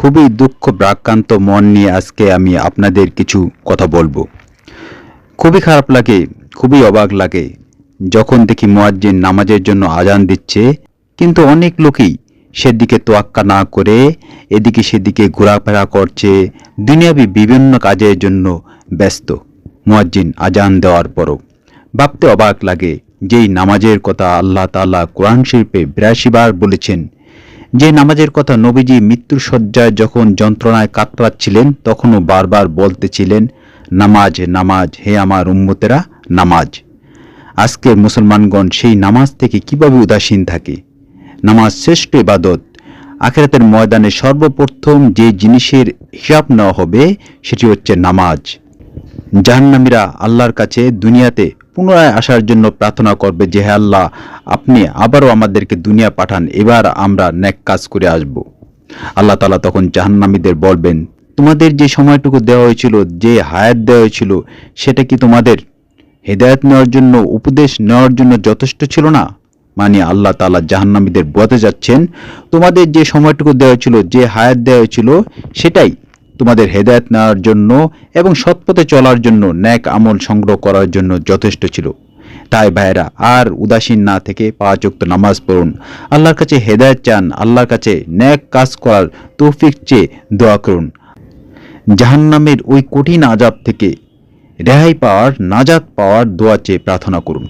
খুবই দুঃখ ব্রাক্রান্ত মন নিয়ে আজকে আমি আপনাদের কিছু কথা বলব। খুবই খারাপ লাগে, খুবই অবাক লাগে যখন দেখি মুয়াজ্জিন নামাজের জন্য আজান দিচ্ছে, কিন্তু অনেক লোকই সেদিকে তোয়াক্কা না করে এদিকে সেদিকে ঘোরাফেরা করছে, দুনিয়াবি বিভিন্ন কাজের জন্য ব্যস্ত মোয়াজ্জিন আজান দেওয়ার পরও। ভাবতে অবাক লাগে যেই নামাজের কথা আল্লাহ তাআলা কোরআন শিল্পে বিরাশি বার বলেছেন যে নামাজের কথা নবীজি মৃত্যুর যখন যন্ত্রণায় কাতরাচ্ছিলেন, তখনও বারবার বলতেছিলেন, নামাজ নামাজ, হে আমার উম্মতেরা, নামাজ। আজকের মুসলমানগণ সেই নামাজ থেকে কীভাবে উদাসীন থাকে? নামাজ শ্রেষ্ঠ ইবাদত। আখেরাতের ময়দানে সর্বপ্রথম যে জিনিসের হিসাব নেওয়া হবে, সেটি হচ্ছে নামাজ। জাহান্নামীরা আল্লাহর কাছে দুনিয়াতে পুনরায় আসার জন্য প্রার্থনা করবে যে, হে আল্লাহ, আপনি আবারও আমাদেরকে দুনিয়া পাঠান, এবার আমরা ন্যাক কাজ করে আসব। আল্লাহ তালা তখন জাহান্নামীদের বলবেন, তোমাদের যে সময়টুকু দেওয়া হয়েছিল, যে হায়াত দেওয়া হয়েছিল, সেটা কি তোমাদের? হেদায়ত নেওয়ার জন্য, উপদেশ নেওয়ার জন্য যথেষ্ট ছিল না? মানে আল্লাহ তালা জাহান্নামীদের বলতে যাচ্ছেন, তোমাদের যে সময়টুকু দেওয়া হয়েছিল, যে হায়াত দেওয়া হয়েছিল, সেটাই তোমাদের হেদায়ত নেওয়ার জন্য এবং সৎপথে চলার জন্য ন্যাক আমল সংগ্রহ করার জন্য যথেষ্ট ছিল। তাই ভাইরা আর উদাসীন না থেকে পাঁচ ওয়াক্ত নামাজ পড়ুন। আল্লাহর কাছে হেদায়ত চান, আল্লাহর কাছে ন্যাক কাজ করার তৌফিক চেয়ে দোয়া করুন। জাহান্নামের ওই কঠিন আজাব থেকে রেহাই পাওয়ার, নাজাত পাওয়ার দোয়া চেয়ে প্রার্থনা করুন।